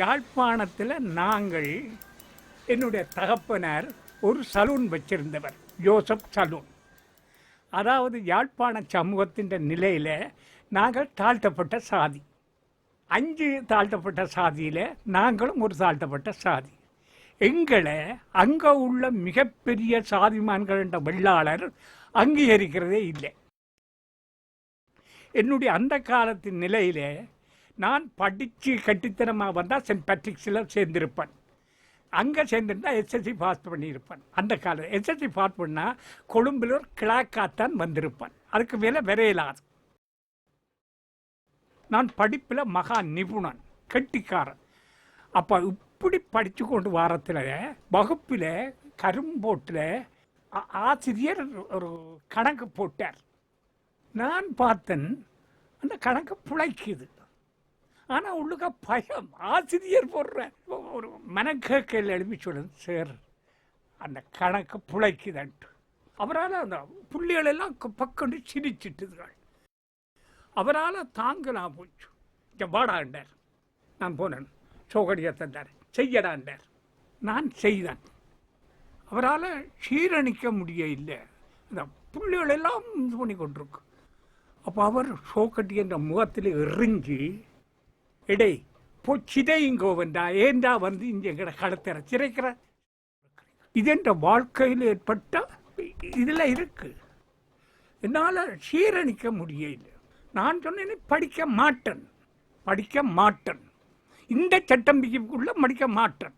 யாழ்ப்பாணத்தில் நாங்கள் என்னுடைய தகப்பனார் ஒரு சலூன் வச்சிருந்தவர் ஜோசப் சலூன். அதாவது யாழ்ப்பாண சமூகத்தின் நிலையில் நாங்கள் தாழ்த்தப்பட்ட சாதி. அஞ்சு தாழ்த்தப்பட்ட சாதியில் நாங்களும் ஒரு தாழ்த்தப்பட்ட சாதி. எங்களை அங்கே உள்ள மிகப்பெரிய சாதிமான்கள் என்ற வெள்ளாளர் அங்கீகரிக்கிறதே இல்லை. என்னுடைய அந்த காலத்தின் நிலையில் நான் படித்து கட்டித்தனமாக வந்தால் சென்ட் பேட்ரிக்ஸில் சேர்ந்திருப்பேன். அங்கே சேர்ந்திருந்தா எஸ்எஸ்சி பாஸ் பண்ணியிருப்பேன். அந்த காலம் எஸ்எஸ்சி பாஸ் பண்ணால் கொழும்பில் ஒரு கிளாக்காத்தான் வந்திருப்பேன். அதுக்கு மேலே விரையலாது நான் படிப்பில் மகா நிபுணன் கெட்டிக்காரன். அப்போ இப்படி படித்து கொண்டு வாரத்தில் வகுப்பில் கரும்போட்டில் ஆசிரியர் ஒரு கணக்கு போட்டார். நான் பார்த்தேன் அந்த கணக்கு பிழைக்குது. ஆனால் உள்ளுக்க பயம். ஆசிரியர் போடுற ஒரு மனக்கேக்கையில் எழுப்பி சொல்லுது சார் அந்த கணக்கு புழைக்குதன்ட்டு. அவரால் அந்த புள்ளிகள் எல்லாம் பக்கண்டு சிரிச்சிட்டுதுகள். அவரால் தாங்கலாம் போச்சு. இங்கே வாடாண்டார் நான் போனேன். சோகடியை தந்தார். செய்யடாண்டார் நான் செய்தேன். அவரால் சீரணிக்க முடிய இல்லை அந்த புள்ளிகள் எல்லாம் இது பண்ணி கொண்டிருக்கு அப்போ அவர் சோக்கட்டி என்ற முகத்தில் எறிஞ்சி இடை பொச்சிதைங்கோ வந்தா ஏண்டா வந்து இங்கே எங்கட கடத்தர சிறைக்கிற இது என்ற வாழ்க்கையில் ஏற்பட்ட இதில் இருக்கு. என்னால் சீரணிக்க முடியல. நான் சொன்னேன் படிக்க மாட்டேன். படிக்க மாட்டேன். இந்த சட்டம்பிக்குள்ள படிக்க மாட்டேன்.